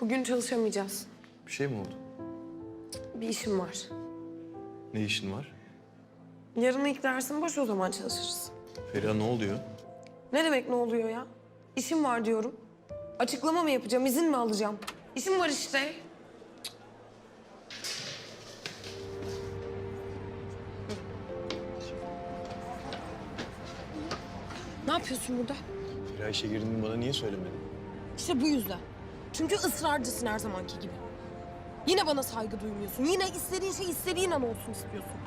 Bugün çalışamayacağız. Bir şey mi oldu? Bir işim var. Ne işin var? Yarın ilk dersim boş o zaman çalışırız. Feriha ne oluyor? Ne demek ne oluyor ya? İşim var diyorum. Açıklama mı yapacağım, izin mi alacağım? İşim var işte. Ne yapıyorsun burada? Feriha işe girdiğini bana niye söylemedin? İşte bu yüzden. Çünkü ısrarcısın her zamanki gibi. Yine bana saygı duymuyorsun. Yine istediğin şey istediğin an olsun istiyorsun.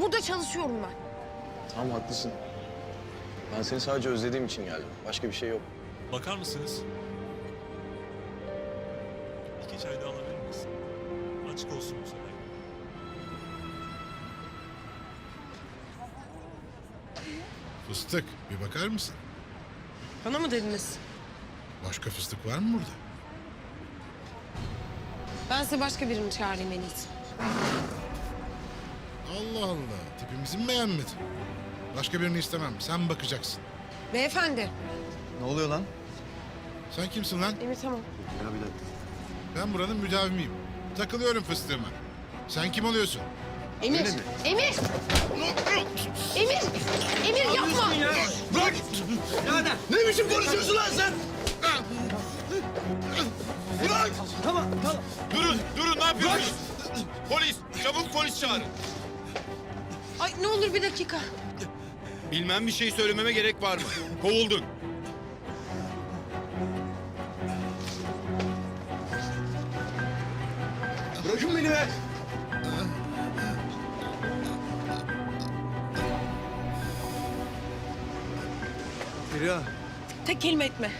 Burada çalışıyorum ben. Tamam haklısın. Ben seni sadece özlediğim için geldim. Başka bir şey yok. Bakar mısınız? İki çay daha alabilir miyiz? Açık olsun bu sefer. Fıstık, bir bakar mısın? Bana mı dediniz? Başka fıstık var mı burada? Ben size başka birini çağırayım en iyisi. Allah Allah, tipimizi mi beğenmedin? Başka birini istemem, sen bakacaksın. Beyefendi. Ne oluyor lan? Sen kimsin lan? Emir tamam. Ya bir dakika. Ben buranın müdavimiyim. Takılıyorum fıstığıma. Sen kim oluyorsun? Emir. Öyle mi? Emir. Emir. Emir yapma. Bırak! Ne biçim konuşuyorsun lan sen? Bırak! Tamam, tamam. Yapıyorsunuz? Polis, çabuk polis çağırın. Ay ne olur bir dakika. Bilmem bir şey söylememe gerek var mı? Kovuldun. Bırakın beni be! Feriha. Tek kelime etme.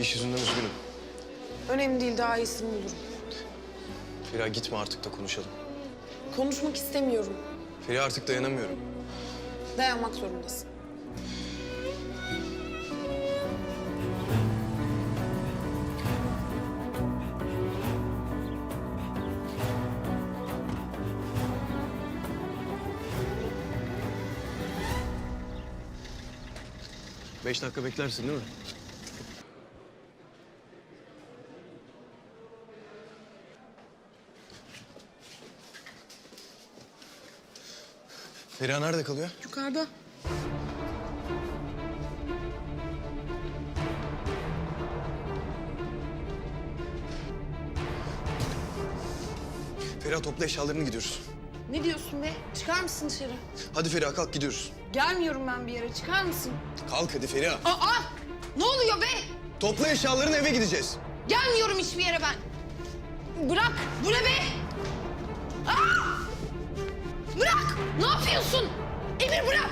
İş yüzünden üzgünüm. Önemli değil daha iyisini bulurum. Feriha gitme artık da konuşalım. Konuşmak istemiyorum. Feriha artık dayanamıyorum. Dayanmak zorundasın. Beş dakika beklersin değil mi? Feriha nerede kalıyor? Yukarıda. Feriha topla eşyalarını gidiyoruz. Ne diyorsun be? Çıkar mısın dışarı? Hadi Feriha kalk gidiyoruz. Gelmiyorum ben bir yere. Çıkar mısın? Kalk hadi Feriha. Aa! Ne oluyor be? Topla eşyalarını eve gideceğiz. Gelmiyorum hiçbir yere ben. Bırak. Bu ne be? Aa! Bırak. Ne yapıyorsun? Emir bırak.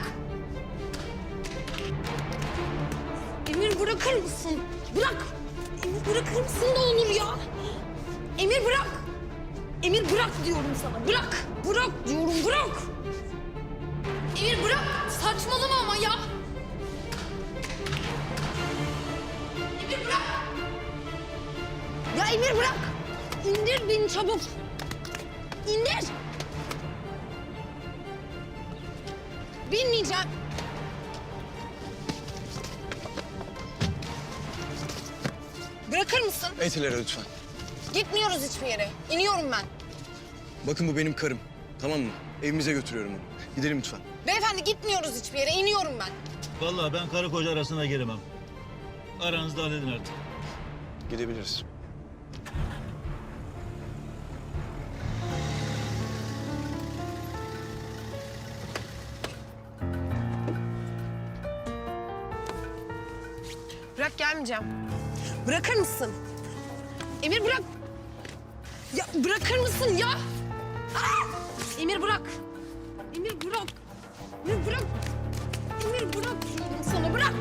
Emir bırakır mısın? Bırak. Emir bırakır mısın ne olur ya? Emir bırak. Emir bırak diyorum sana. Bırak. Bırak diyorum bırak. Emir bırak. Saçmalama ama ya. Emir bırak. Ya Emir bırak. İndir beni çabuk. İndir. Bilmeyeceğim. Bırakır mısın? Etilere lütfen. Gitmiyoruz hiçbir yere. İniyorum ben. Bakın bu benim karım. Tamam mı? Evimize götürüyorum onu. Gidelim lütfen. Beyefendi gitmiyoruz hiçbir yere. İniyorum ben. Vallahi ben karı koca arasına giremem. Aranızda halledin artık. Gidebiliriz. Gelmeyeceğim. Bırakır mısın? Emir bırak. Ya bırakır mısın ya? Aa! Emir bırak. Emir bırak. Emir bırak. Emir bırak diyorum sana bırak.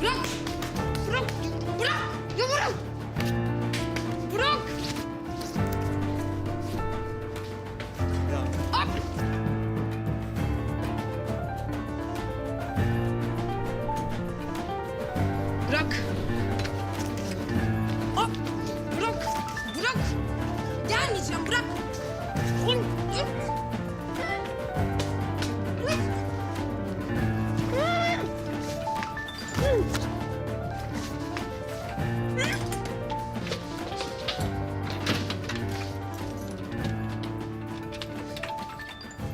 Bırak. Bırak. Ab! Bırak. Bırak. Gelmeyeceğim bırak. Oğlum, dur.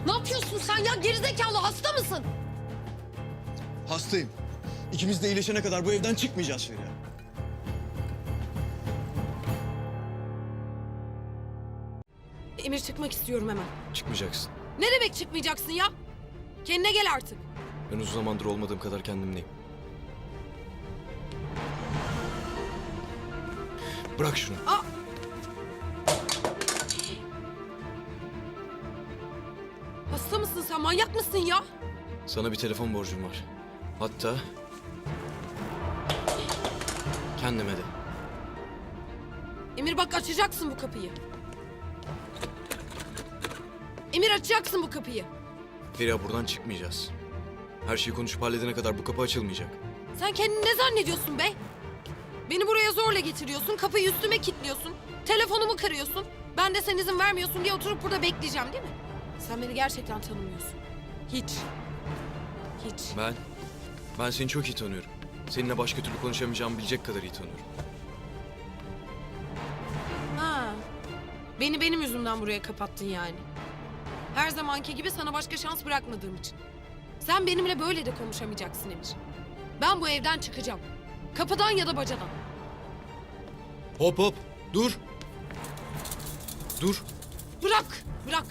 Ne yapıyorsun sen ya? Gerizekalı hasta mısın? Hastayım. İkimiz de iyileşene kadar bu evden çıkmayacağız Feriha. Emir çıkmak istiyorum hemen. Çıkmayacaksın. Ne demek çıkmayacaksın ya? Kendine gel artık. Ben uzun zamandır olmadığım kadar kendimdeyim. Bırak şunu. Aa! Hasta mısın sen? Manyak mısın ya? Sana bir telefon borcum var. Hatta... Kendime de. Emir bak açacaksın bu kapıyı. Emir açacaksın bu kapıyı. Feriha buradan çıkmayacağız. Her şeyi konuşup halledene kadar bu kapı açılmayacak. Sen kendini ne zannediyorsun be? Beni buraya zorla getiriyorsun, kapıyı üstüme kilitliyorsun, telefonumu kırıyorsun. Ben de sen izin vermiyorsun diye oturup burada bekleyeceğim değil mi? Sen beni gerçekten tanımıyorsun. Hiç. Hiç. Ben... Ben seni çok iyi tanıyorum. Seninle başka türlü konuşamayacağımı bilecek kadar iyi tanıyorum. Ha. Beni benim yüzümden buraya kapattın yani. Her zamanki gibi sana başka şans bırakmadığım için. Sen benimle böyle de konuşamayacaksın Emir. Ben bu evden çıkacağım. Kapıdan ya da bacadan. Hop hop. Dur. Dur. Bırak, bırak.